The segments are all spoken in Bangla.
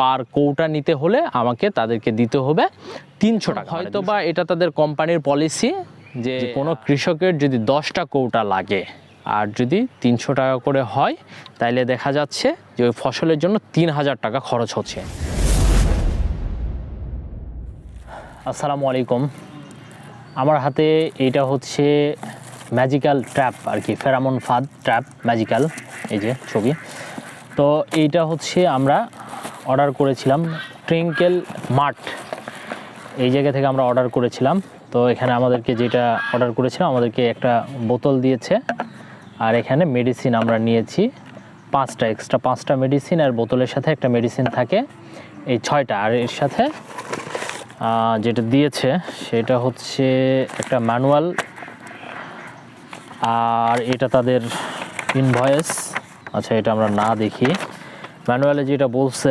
পার কৌটা নিতে হলে আমাকে তাদেরকে দিতে হবে তিনশো টাকা। হয়তো বা এটা তাদের কোম্পানির পলিসি যে কোনো কৃষকের যদি দশটা কৌটা লাগে আর যদি তিনশো টাকা করে হয় তাইলে দেখা যাচ্ছে যে ওই ফসলের জন্য তিন হাজার টাকা খরচ হচ্ছে। আসসালামু আলাইকুম। আমার হাতে এইটা হচ্ছে ম্যাজিক্যাল ট্র্যাপ আর কি ফেরামন ফাদ ট্র্যাপ ম্যাজিক্যাল এই যে ছবি। তো এইটা হচ্ছে আমরা অর্ডার করেছিলাম। ট্রিঙ্কেল মার্ট এই জায়গা থেকে আমরা অর্ডার করেছিলাম। তো এখানে আমাদেরকে যেটা অর্ডার করেছিলাম আমাদেরকে একটা বোতল দিয়েছে। আর এখানে মেডিসিন আমরা নিয়েছি। পাঁচটা এক্সট্রা পাঁচটা মেডিসিন আর বোতলের সাথে একটা মেডিসিন থাকে। এই ছয়টা। আর এর সাথে যেটা দিয়েছে, সেটা হচ্ছে একটা ম্যানুয়াল আর এটা তাদের ইনভয়েস আচ্ছা এটা আমরা না দেখি। ম্যানুয়ালে যেটা বলছে,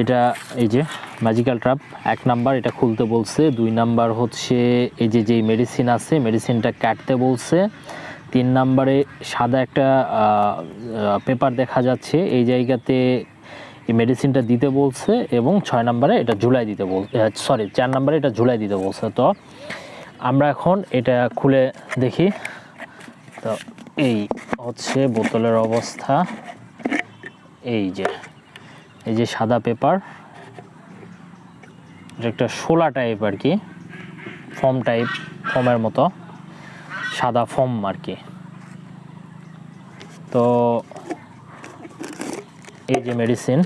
এটা এই যে ম্যাজিক্যাল ট্রাপ এক নাম্বার এটা খুলতে বলছে। দুই নাম্বার হচ্ছে এই যে যেই মেডিসিন আছে মেডিসিনটা কাটতে বলছে। তিন নাম্বারে সাদা একটা পেপার দেখা যাচ্ছে, এই জায়গাতে এই মেডিসিনটা দিতে বলছে এবং ছয় নাম্বারে এটা ঝুলাই দিতে বল সরি চার নাম্বারে এটা ঝুলাই দিতে বলছে। তো আমরা এখন এটা খুলে দেখি। তো এই হচ্ছে বোতলের অবস্থা। এই যে এই যে সাদা পেপার একটা শোলা টাইপ আর কি ফর্ম টাইপ ফর্মের মতো, সাদা ফর্ম আর কি। তো এই যে মেডিসিন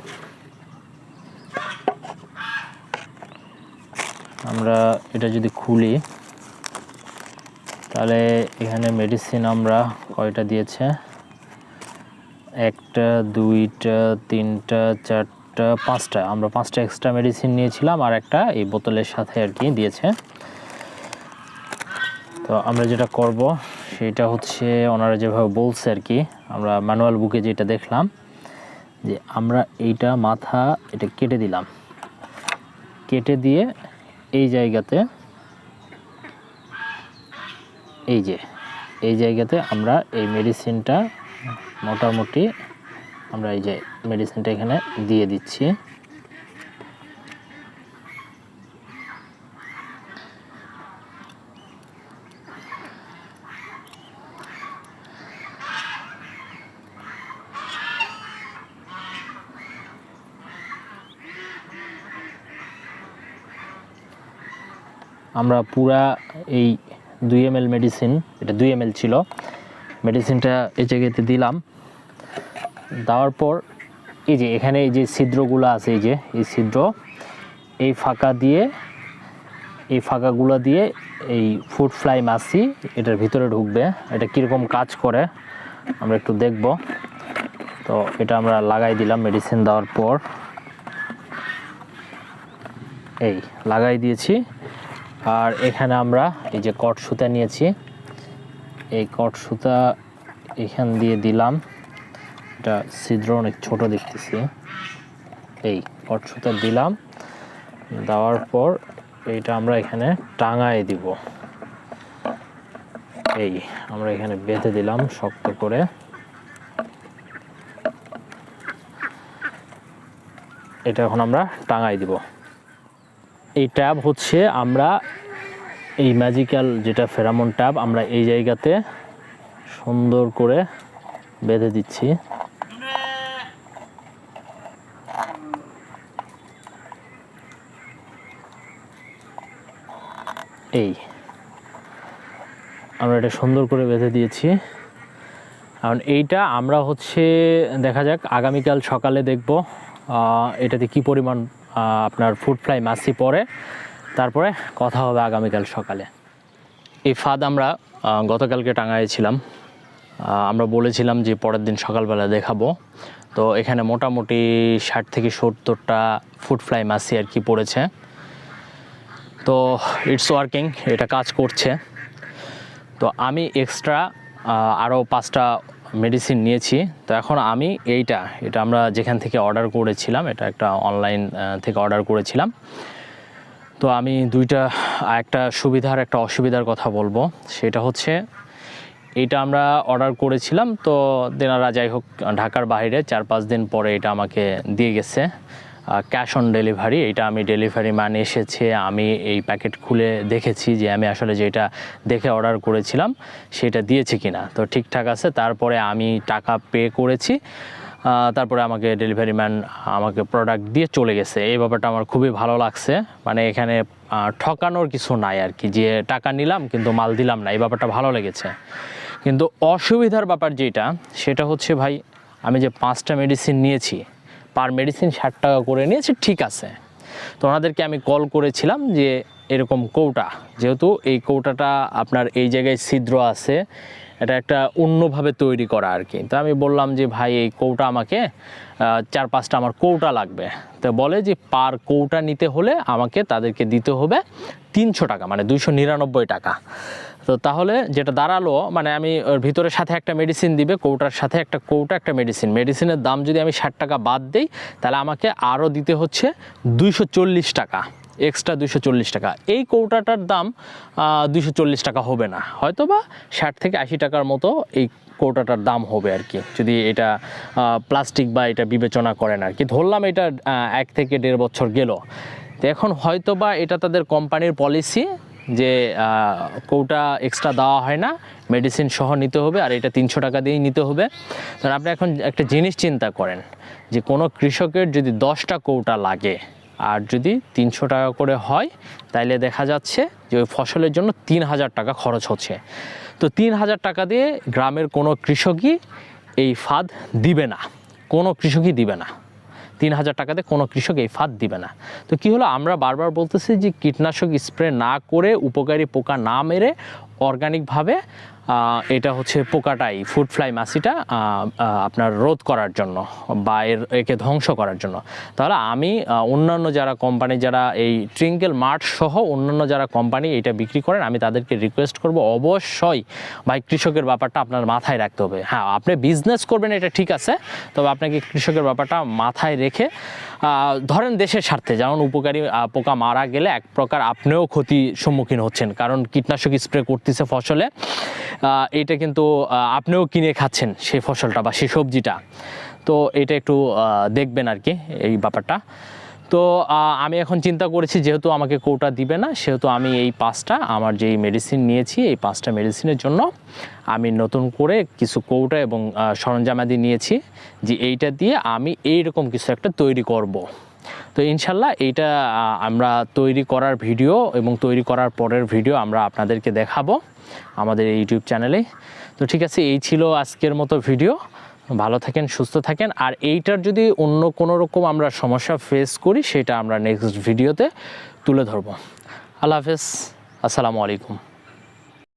আমরা এটা যদি খুলি, তাহলে এখানে মেডিসিন আমরা কয়টা দিয়েছে? একটা, দুইটা, তিনটা, চারটা, পাঁচটা। আমরা পাঁচটা এক্সট্রা মেডিসিন নিয়েছিলাম আর একটা এই বোতলের সাথে আর কি দিয়েছে। তো আমরা যেটা করব, সেটা হচ্ছে ওনারা যেভাবে বলছে আর কি, আমরা ম্যানুয়াল বুকে যেটা দেখলাম, যে আমরা এইটা মাথা, এটা কেটে দিলাম। কেটে দিয়ে এই জায়গাতে, এই যে, এই জায়গাতে আমরা এই মেডিসিনটা মোটামুটি আমরা এই যে মেডিসিনটা এখানে দিয়ে দিচ্ছি। আমরা পুরা এই দুই এম মেডিসিন এটা দুই এম ছিল মেডিসিনটা এই জায়গাতে দিলাম। দেওয়ার পর এই যে এখানে এই যে ছিদ্রগুলো আছে, এই যে, এই ছিদ্র, এই ফাঁকা দিয়ে, এই ফাঁকাগুলো দিয়ে এই ফুড ফ্লাই মাছি, এটার ভিতরে ঢুকবে। এটা কীরকম কাজ করে, আমরা একটু দেখব। তো এটা আমরা লাগাই দিলাম মেডিসিন দেওয়ার পর। এই, লাগাই দিয়েছি। আর এখানে আমরা এই যে কট সুতা নিয়েছি। এই কট সুতা এখান দিয়ে দিলাম। এটা ছিদ্র অনেক ছোট দেখতেছি। এই সুতা দিলাম। দেওয়ার পর এইটা আমরা এখানে টাঙায় দিব। এই আমরা এখানে বেঁধে দিলাম শক্ত করে। এটা এখন আমরা টাঙাই দিব। এই ট্যাব হচ্ছে আমরা এই ম্যাজিক্যাল যেটা ফেরামন ট্যাব আমরা এই জায়গাতে সুন্দর করে বেঁধে দিচ্ছি। এই। আমরা এটা সুন্দর করে বেঁধে দিয়েছি। কারণ এইটা আমরা হচ্ছে, দেখা যাক, আগামীকাল সকালে দেখব এটাতে কি পরিমাণ আপনার ফুড ফ্লাই মাছি পড়ে। তারপরে কথা হবে আগামীকাল সকালে। এই ফাঁদ আমরা গতকালকে টাঙাইছিলাম। আমরা বলেছিলাম যে পরের দিন সকালবেলা দেখাবো। তো এখানে মোটামুটি ষাট থেকে সত্তরটা ফুড ফ্লাই মাছি আর কি পড়েছে। তো ইটস ওয়ার্কিং এটা কাজ করছে। তো আমি এক্সট্রা আরও পাঁচটা মেডিসিন নিয়েছি। তো এখন আমি এইটা, এটা আমরা যেখান থেকে অর্ডার করেছিলাম, এটা একটা অনলাইন থেকে অর্ডার করেছিলাম। তো আমি দুইটা, একটা সুবিধার, একটা অসুবিধার কথা বলব। সেটা হচ্ছে, এটা আমরা অর্ডার করেছিলাম, তো দেনারা যাই হোক, ঢাকার বাইরে চার পাঁচ দিন পরে এটা আমাকে দিয়ে গেছে। ক্যাশ অন ডেলিভারি এটা আমি ডেলিভারি ম্যান এসেছে, আমি এই প্যাকেট খুলে দেখেছি যে আমি আসলে যেটা দেখে অর্ডার করেছিলাম সেটা দিয়েছে কিনা। তো ঠিকঠাক আছে, তারপরে আমি টাকা পে করেছি তারপরে আমাকে ডেলিভারি ম্যান আমাকে প্রোডাক্ট দিয়ে চলে গেছে। এই ব্যাপারটা আমার খুবই ভালো লাগছে মানে এখানে ঠকানোর কিছু নাই আর কি, যে টাকা নিলাম কিন্তু মাল দিলাম না, এই ব্যাপারটা ভালো লেগেছে। কিন্তু অসুবিধার ব্যাপার যেটা, সেটা হচ্ছে ভাই, আমি যে পাঁচটা মেডিসিন নিয়েছি পার মেডিসিন ষাট টাকা করে নিয়েছে, ঠিক আছে। তো ওনাদেরকে আমি কল করেছিলাম যে এরকম কৌটা, যেহেতু এই কৌটাটা আপনার এই জায়গায় ছিদ্র আছে, এটা একটা অন্যভাবে তৈরি করা আর কি। তো আমি বললাম যে, ভাই, এই কৌটা আমাকে চার পাঁচটা আমার কৌটা লাগবে। তো বলে যে, পার কৌটা নিতে হলে আমাকে তাদেরকে দিতে হবে তিনশো টাকা মানে দুইশো নিরানব্বই টাকা। তো তাহলে যেটা দাঁড়াল মানে আমি ওর ভিতরের সাথে একটা মেডিসিন দিবে, কৌটার সাথে একটা কৌটা, একটা মেডিসিন মেডিসিনের দাম যদি আমি ষাট টাকা বাদ দিই, তাহলে আমাকে আরও দিতে হচ্ছে দুইশো চল্লিশ টাকা। এক্সট্রা দুশো টাকা। এই কৌটাটার দাম দুশো টাকা হবে না। হয়তো বা ষাট থেকে আশি টাকার মতো এই কৌটাটার দাম হবে আর কি। যদি এটা প্লাস্টিক বা এটা বিবেচনা করেন আর কি। ধরলাম এটা এক থেকে দেড় বছর গেল। তো এখন হয়তো বা এটা তাদের কোম্পানির পলিসি যে কৌটা এক্সট্রা দেওয়া হয় না মেডিসিন সহ নিতে হবে আর এটা তিনশো টাকা দিয়েই নিতে হবে। কারণ আপনি এখন একটা জিনিস চিন্তা করেন যে, কোনো কৃষকের যদি দশটা কৌটা লাগে আর যদি তিনশো টাকা করে হয়, তাইলে দেখা যাচ্ছে যে, ওই ফসলের জন্য তিন হাজার টাকা খরচ হচ্ছে। তো তিন হাজার টাকা দিয়ে গ্রামের কোনো কৃষকই এই ফাঁদ দিবে না, কোনো কৃষকই দিবে না। তিন হাজার টাকাতে কোনো কৃষক এই ফাঁদ দিবে না। তো কি হলো? আমরা বারবার বলতেছি যে কীটনাশক স্প্রে না করে উপকারী পোকা না মেরে অর্গানিকভাবে এটা হচ্ছে পোকাটাই ফুড ফ্লাই মাছিটা আপনার রোধ করার জন্য বা এর, একে ধ্বংস করার জন্য। তাহলে আমি অন্যান্য যারা কোম্পানি, যারা এই ট্রিঙ্কেল মার্ট সহ অন্যান্য যারা কোম্পানি এটা বিক্রি করেন, আমি তাদেরকে রিকোয়েস্ট করব, অবশ্যই ভাই কৃষকের ব্যাপারটা আপনার মাথায় রাখতে হবে। হ্যাঁ আপনি বিজনেস করবেন, এটা ঠিক আছে, তবে আপনাকে কৃষকের ব্যাপারটা মাথায় রেখে ধরেন দেশের স্বার্থে, যেমন উপকারী পোকা মারা গেলে এক প্রকার আপনিও ক্ষতি সম্মুখীন হচ্ছেন, কারণ কীটনাশক স্প্রে করতেছে ফসলে। এটা কিন্তু আপনিও কিনে খাচ্ছেন সেই ফসলটা বা সেই সবজিটা। তো এটা একটু দেখবেন আর কি এই ব্যাপারটা। তো আমি এখন চিন্তা করেছি যেহেতু আমাকে কোটা দিবে না, সেহেতু আমি এই পাঁচটা, আমার যেই মেডিসিন নিয়েছি, এই পাঁচটা মেডিসিনের জন্য আমি নতুন করে কিছু কৌটা এবং সরঞ্জামাদি নিয়েছি, যে এইটা দিয়ে আমি এইরকম কিছু একটা তৈরি করব। তো ইনশাল্লাহ এইটা আমরা তৈরি করার ভিডিও এবং তৈরি করার পরের ভিডিও আমরা আপনাদেরকে দেখাবো আমাদের ইউটিউব চ্যানেলে। তো ঠিক আছে, এই ছিল আজকের মতো ভিডিও। ভালো থাকেন, সুস্থ থাকেন। আর এইটার যদি অন্য কোনো রকম আমরা সমস্যা ফেস করি, সেটা আমরা নেক্সট ভিডিওতে তুলে ধরবো। আল্লাহ হাফেজ। আসসালামু আলাইকুম।